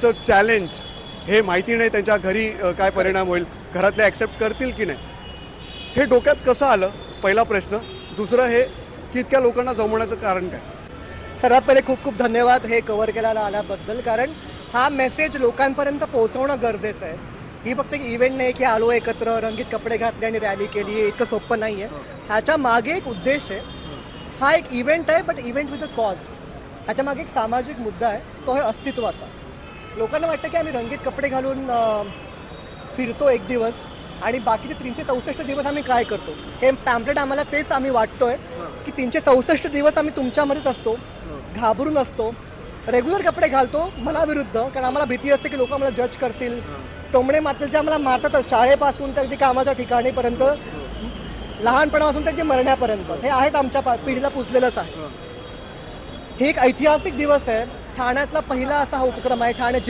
चं चॅलेंज हे माहिती नाही त्यांच्या घरी काय परिणाम होईल घरातले ॲक्सेप्ट करतील की नाही? हे डोक्यात कसं आलं? पहिला प्रश्न. दुसरं हे की इतक्या लोकांना जमवण्याचं कारण काय? सर्वात पहिले खूप खूप धन्यवाद हे कव्हर केल्याला आल्याबद्दल कारण हा मेसेज लोकांपर्यंत पोहोचवणं गरजेचं आहे. ही फक्त एक इव्हेंट नाही की आलो एकत्र रंगीत कपडे घातले आणि रॅली केली हे इतकं सोपं नाही आहे ह्याच्या मागे एक उद्देश आहे. हा एक इव्हेंट आहे but event with a cause ह्याच्या मागे एक सामाजिक मुद्दा आहे तो आहे अस्तित्वाचा. लोकांना वाटतं की आम्ही रंगीत कपडे घालून फिरतो एक दिवस आणि बाकीचे तीनशे चौसष्ट दिवस आम्ही काय करतो? हे पॅम्पलेट आम्हाला तेच आम्ही वाटतोय की तीनशे चौसष्ट दिवस आम्ही तुमच्यामध्येच असतो घाबरून असतो. रेग्युलर कपडे घालतो मनाविरुद्ध कारण आम्हाला भीती असते की लोक आम्हाला जज करतील. टोमडे मारतील जे आम्हाला मारतातच शाळेपासून तर अगदी कामाच्या ठिकाणीपर्यंत लहानपणापासून तर अगदी मरण्यापर्यंत. हे आहेत आमच्या पिढीला पुजलेलंच आहे. हे एक ऐतिहासिक दिवस आहे. ठाण्यातला पहिला असा हा उपक्रम आहे. ठाणे